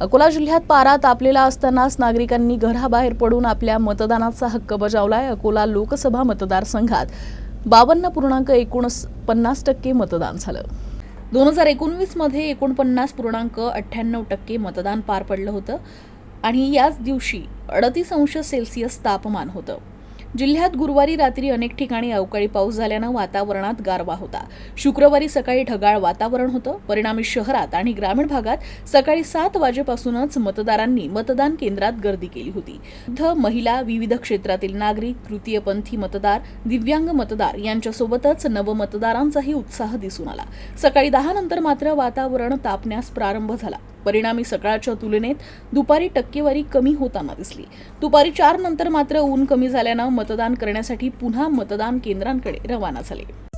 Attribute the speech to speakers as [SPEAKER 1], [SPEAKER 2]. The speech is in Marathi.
[SPEAKER 1] अकोला जिल्ह्यात पारा तापलेला असतानाच नागरिकांनी घराबाहेर पडून आपल्या मतदानाचा हक्क बजावलाय. अकोला लोकसभा मतदारसंघात बावन्न पूर्णांक एकोणस पन्नास टक्के मतदान झालं. दोन हजार एकोणवीसमध्ये एकोणपन्नास पूर्णांक अठ्ठ्याण्णव टक्के मतदान पार पडलं होतं आणि याच दिवशी अडतीस अंश सेल्सिअस तापमान होतं. जिल्ह्यात गुरुवारी रात्री अनेक ठिकाणी अवकाळी पाऊस झाल्यानं वातावरणात गारवा होता. शुक्रवारी सकाळी ढगाळ वातावरण होतं. परिणामी शहरात आणि ग्रामीण भागात सकाळी सात वाजेपासूनच मतदारांनी मतदान केंद्रात गर्दी केली होती. इथं महिला विविध क्षेत्रातील नागरिक तृतीयपंथी मतदार दिव्यांग मतदार यांच्यासोबतच नवमतदारांचाही उत्साह दिसून आला. सकाळी दहा नंतर मात्र वातावरण तापण्यास प्रारंभ झाला. परिणामी सकाळच्या तुलनेत दुपारी टक्केवारी कमी होताना दिसली. दुपारी चार नंतर मात्र ऊन कमी झाल्यानं मतदान करण्यासाठी पुन्हा मतदान केंद्रांकडे रवाना झाले.